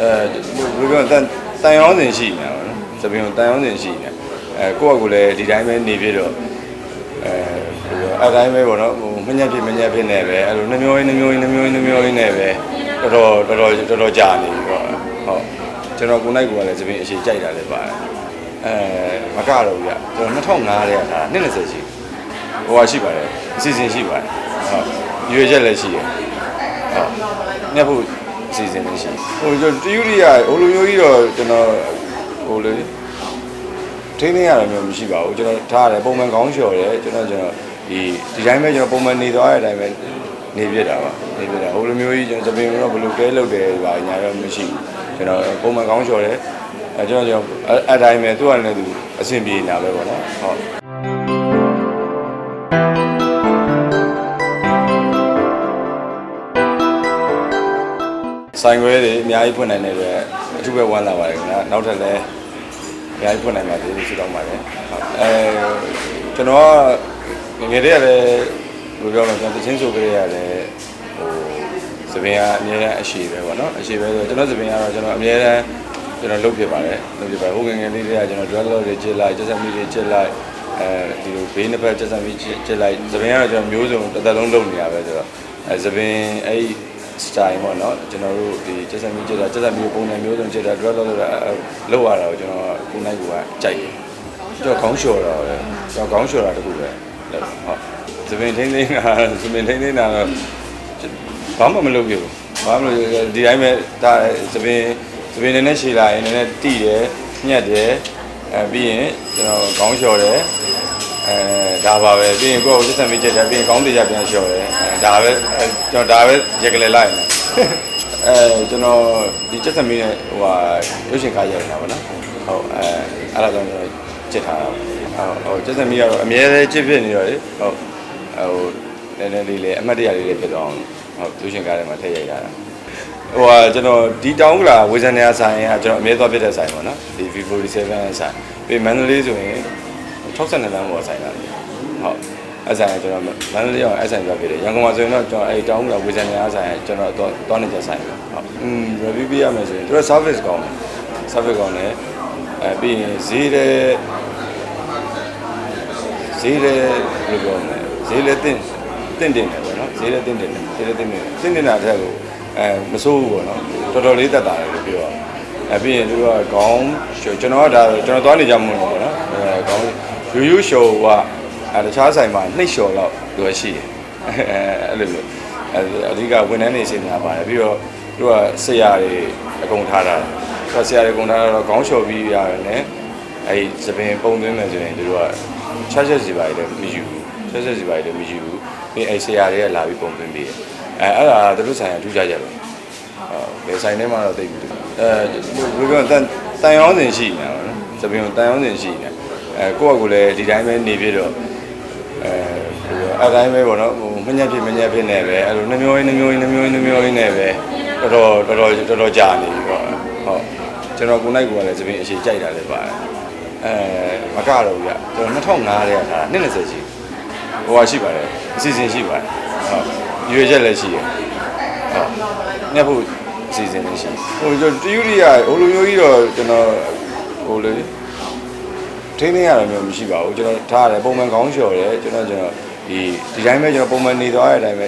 အဲဘယ်လိုပြောတန်တန်ရောင်းစင်ရှိနေတာပေါ့နော်သပင်ကိုတန်ရောင်းစင်ရှိနေအဲကိုယ့်အကူလည်းဒီတိုင်းပဲနေပြတော့အဲဘယ်လိုအတိုင်းပဲပေါ့နော်ဟိုမညက်ဖြစ်မညက်ဖြစ်နေပဲအဲ့လိုနှမျိုးရင်းနှမျိုးရင်းနှမျိုးရင်းနှမျိုးရင်းနဲ့ပဲတော်တော်တော်တော်တော်တော်ကြာနေပြီပေါ့ဟုတ်ကျွန်တော်ကိုယ်နိုင်ကိုယ်ကလည်းသပင်အရှိကြိုက်တာလည်းပါတယ်အဲမကတော့ဗျကျွန်တော်2005ထဲကထားတာ20ရှိဟိုဟာရှိပါတယ်အစီအစဉ်ရှိပါတယ်ဟုတ်ရွေချက်လည်းရှိတယ်ဟုတ်ညက်ဖို့ အစီအစဉ်လည်းရှိဟိုကျွန်တော်တယူရီးယားဟိုလိုမျိုးကြီးတော့ကျွန်တော်ဟိုလေထိန်းသိမ်းရတာမျိုးမရှိပါဘူးကျွန်တော်ထားရတယ်ပုံမှန်ကောင်းလျှော်တယ်ကျွန်တော်ကျွန်တော်ဒီဒီတိုင်းပဲကျွန်တော်ပုံမှန်နေသွားတဲ့အတိုင်းပဲနေပြတာပါနေပြတာဟိုလိုမျိုးကြီးကျွန်တော်သပင်တော့ဘယ်လိုကဲလုပ်တယ်ပါညာတော့မရှိဘူးကျွန်တော်ပုံမှန်ကောင်းလျှော်တယ်အဲကျွန်တော်ကျွန်တော်အဲ့အတိုင်းပဲသူ့အနေနဲ့သူအဆင်ပြေနေတာပဲပေါ့နော်ဟုတ် ဆိုင်ခွဲတွေအများကြီးဖွင့်နိုင်တဲ့အတွက်အထူးပဲဝမ်းသာပါတယ်ခင်ဗျာနောက်ထပ်လည်းအများကြီးဖွင့်နိုင်ပါသေးတယ်ဆုတောင်းပါတယ်ဟုတ်အဲကျွန်တော်ကငယ်တည်းကလည်းဘယ်လိုပြောမလဲကျွန်တော်တချင်းဆိုကြရတဲ့ဟိုသပင်ကအများအားအရှိပဲပေါ့နော်အရှိပဲဆိုကျွန်တော်သပင်ကတော့ကျွန်တော်အများအားကျွန်တော်လုပ်ဖြစ်ပါတယ်လုပ်ဖြစ်ပါတယ်ဟိုငယ်ငယ်လေးတွေကကျွန်တော် drug law တွေကျစ်လိုက်ကျက်ဆက်မီတွေကျစ်လိုက်အဲဒီလိုဘေးနှစ်ဖက်ကျက်ဆက်မီကျစ်လိုက်သပင်ကတော့ကျွန်တော်မျိုးစုံတစ်သက်လုံးလုပ်နေရပဲဆိုတော့အဲသပင်အဲ့ style ပေါ့နော်ကျွန်တော်တို့ဒီကျက်ဆက်မီကျက်တာကျက်ဆက်မီပုံစံမျိုးစုံကျက်တာ drug law ဆိုတာလောက်ရတာကိုကျွန်တော်ကိုနိုင်ကကြိုက်တယ်ကျွန်တော်ခေါင်းလျှော်တာပဲကျွန်တော်ခေါင်းလျှော်တာတခုပဲဟုတ်သပင်ထိန်းသိမ်းတာသပင်ထိန်းသိမ်းတာတော့ဘာမှမလုပ်ခဲ့ဘူးဘာမှမလုပ်ဒီတိုင်းပဲဒါသပင်သပင်နည်းနည်းရှည်လာရင်နည်းနည်းတိတယ်ညက်တယ်အဲပြီးရင်ကျွန်တော်ခေါင်းလျှော်တယ် အဲဒါပါပဲပြီးရင်ကိုယ့်ကိုစစ်စံမိချက်တယ်ပြီးရင်ကောင်းတရားပြန်လျှော်တယ်အဲဒါပဲအဲကျွန်တော်ဒါပဲရက်ကလေးလိုက်နေအဲကျွန်တော်ဒီချက်စံမိနဲ့ဟိုဟာရုပ်ရှင်ကားရိုက်နေတာဗောနော်ဟုတ်အဲအဲ့ဒါကြောင့်ကျွန်တော်ချစ်ထားတာဟုတ်ဟုတ်ချက်စံမိကတော့အမြဲတမ်းချစ်ဖြစ်နေတော့လေဟုတ်ဟိုနည်းနည်းလေးလေးအမှတ်တရလေးလေးဖြစ်သွားအောင်ဟုတ်ရုပ်ရှင်ကားထဲမှာထည့်ရိုက်တာဟိုဟာကျွန်တော်ဒီတောင်းကလာဝေဇန်နေရာဆိုင်ကကျွန်တော်အမြဲသွားဖြစ်တဲ့ဆိုင်ပေါ့နော်ဒီ V47 ဆိုင်ပြီးမန္တလေးဆိုရင် 62လမ်းပေါ်ဆိုင်လာတယ်ဟုတ်အဲ့ဆိုင်ကကျွန်တော်မန္တလေးအောင်အဲ့ဆိုင်သွားဖြစ်တယ်ရန်ကုန်မှာဆိုရင်တော့ကျွန်တော်အဲ့တောင်းကလာဝေဇန်နေရာဆိုင်ကကျွန်တော်တော့သွားနေကြဆိုင်ပဲဟုတ်อืม review ပြရမယ်ဆိုရင်သူတို့ service ကောင်းတယ် service ကောင်းတယ်အဲပြီးရင်ဈေးတဲ့ဈေးတဲ့ဘယ်လိုပြောမလဲဈေးလည်းတင့်တင့်တင်တယ်ပေါ့နော်ဈေးလည်းတင့်တင်တယ်ဈေးလည်းတင့်တင်တယ်တင့်တင်တာတဲ့ကိုအဲမစိုးဘူးပေါ့နော်တော်တော်လေးတက်တာတယ်လို့ပြောရအောင်အဲပြီးရင်သူကခေါင်းရှောကျွန်တော်ကဒါကျွန်တော်သွားနေကြမှာပေါ့နော်အဲခေါင်း ရိုးရိုးရှောကအဲတခြားဆိုင်မှာနှိပ်လျှော်တော့သူရှိတယ်အဲအဲ့လိုမျိုးအဲအဓိကဝန်ထမ်းတွေစင်တာပါတယ်ပြီးတော့သူကဆရာတွေအကုန်ထားတာသူကဆရာတွေအကုန်ထားတော့ခေါင်းလျှော်ပြီးရတယ်နဲ့အဲဒီသပင်ပုံသွင်းမယ်ဆိုရင်သူတို့ကချက်ချက်စီပါလည်းမယူဘူးချက်ချက်စီပါလည်းမယူဘူးပြီးအဲဆရာတွေကလာပြီးပုံသွင်းပြီးတယ်အဲအဲ့ဒါသူတို့ဆိုင်ကထူးခြားကြတယ်ဟုတ်ဘယ်ဆိုင်ထဲမှာတော့သိပြီအဲဘယ်လိုပြောတန်တန်ရောင်းစင်ရှိနေတာပေါ့နော်သပင်ကိုတန်ရောင်းစင်ရှိနေ အဲကိုယ့်အကူလည်းဒီတိုင်းပဲနေပြတော့အဲအတိုင်းပဲပေါ့နော်ဟိုမညက်ဖြစ်မညက်ဖြစ်နေပဲအဲ့လိုနှမျိုးရင်းနှမျိုးရင်းနှမျိုးရင်းနှမျိုးရင်းနဲ့ပဲတော်တော်တော်တော်တော်တော်ကြာနေပြီပေါ့ဟုတ်ကျွန်တော်ကိုနိုင်ကိုယ်ကလည်းသပင်အရှိကြိုက်တာလည်းပါတယ်အဲမကတော့ဗျကျွန်တော်2005ထဲကထားတာ20ရှိဟိုဟာရှိပါတယ်အစီအစဉ်ရှိပါတယ်ဟုတ်ရွေချက်လည်းရှိတယ်ဟုတ်ညက်ဖို့အစီအစဉ်လည်းရှိဟိုကျွန်တော်တယူရီးယားဟိုလိုမျိုးကြီးတော့ကျွန်တော်ဟိုလေ ထိန်းသိမ်းရတာမျိုးမရှိပါဘူးကျွန်တော်ထားရတယ်ပုံမှန်ကောင်းလျှော်တယ်ကျွန်တော်ကျွန်တော်ဒီဒီတိုင်းပဲကျွန်တော်ပုံမှန်နေသွားတဲ့အတိုင်းပဲ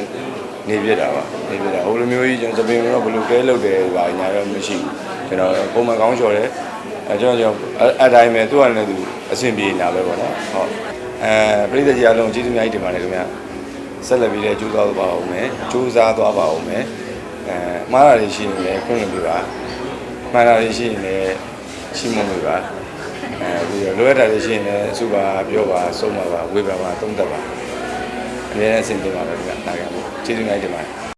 နေပြတာပါနေပြတာဟိုလိုမျိုးကြီးကျွန်တော်သပင်တော့ဘယ်လိုကဲလုပ်တယ်ပါညာတော့မရှိဘူးကျွန်တော်ပုံမှန်ကောင်းလျှော်တယ်အဲကျွန်တော်ကျွန်တော်အတိုင်းပဲသူ့အနေနဲ့သူအဆင်ပြေနေတာပဲပေါ့နော်ဟုတ်အဲပြည်သက်ကြီးအလုံးကျေးဇူးအများကြီးတင်ပါတယ်ခင်ဗျာဆက်လက်ပြီးလည်းကြိုးစားသွားပါဦးမယ်ကြိုးစားသွားပါဦးမယ်အဲမှားတာတွေရှိရင်လည်းခွင့်လွှတ်ပေးပါမှားတာတွေရှိရင်လည်းရှိမလို့ပါ အဲပြီးတော့လိုအပ်တာတွေရှိရင်လည်းအစုပါပြောပါဆုံးပါပါဝေဖန်ပါသုံးသပ်ပါအများနဲ့အဆင်ပြေပါပဲခင်ဗျာနားကြပါကျေးဇူးအများကြီးတင်ပါတယ်